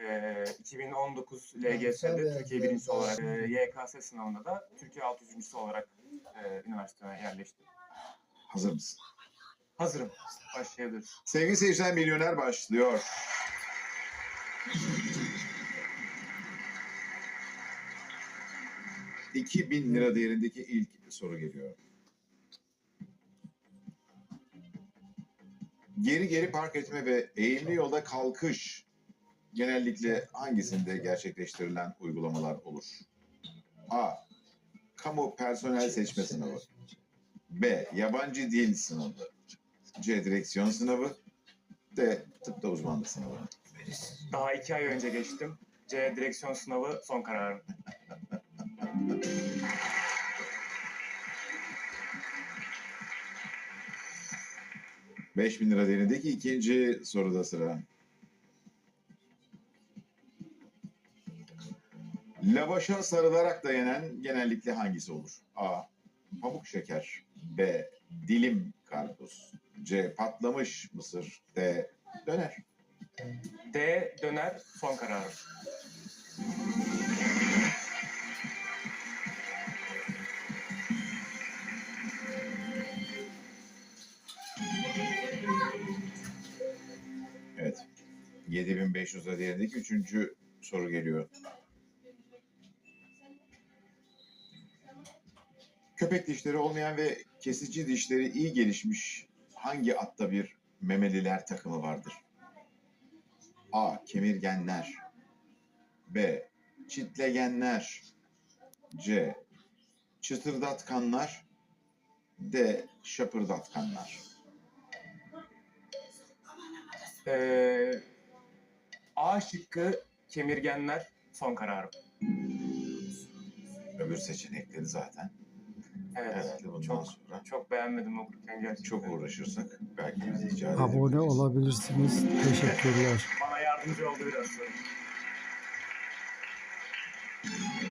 Ee, 2019 LGS'de Türkiye birincisi olarak, e, YKS sınavında da Türkiye 600. olarak e, üniversiteme yerleştim. Hazır mısın? Hazırım. Başlayabiliriz. Sevgili seyirciler Milyoner başlıyor. Bin lira değerindeki ilk soru geliyor. Geri geri park etme ve eğimli yolda kalkış genellikle hangisinde gerçekleştirilen uygulamalar olur? A. Kamu personel seçme sınavı. B. Yabancı dil sınavı. C. Direksiyon sınavı. D. Tıpta uzmanlık sınavı. Daha iki ay önce geçtim. C direksiyon sınavı son kararım. Beş bin lira değerindeki ikinci soruda sıra. Lavaşa sarılarak da yenen genellikle hangisi olur? A. Pamuk şeker. B. Dilim karpuz. C. Patlamış mısır. D. Döner. D döner son kararım. Evet. 7500 lira değerindeki üçüncü soru geliyor. Köpek dişleri olmayan ve kesici dişleri iyi gelişmiş hangi atta bir memeliler takımı vardır? A. Kemirgenler B. Çitlegenler C. Çıtırdatkanlar D. Şapırdatkanlar Ee, A şıkkı kemirgenler son kararım. Öbür seçenekleri zaten. Evet. Herhalde bundan çok, sonra çok beğenmedim okurken gerçekten. çok uğraşırsak belki biz icat Abone edebiliriz. olabilirsiniz. Teşekkürler. Bana yardımcı oldu biraz. sonra.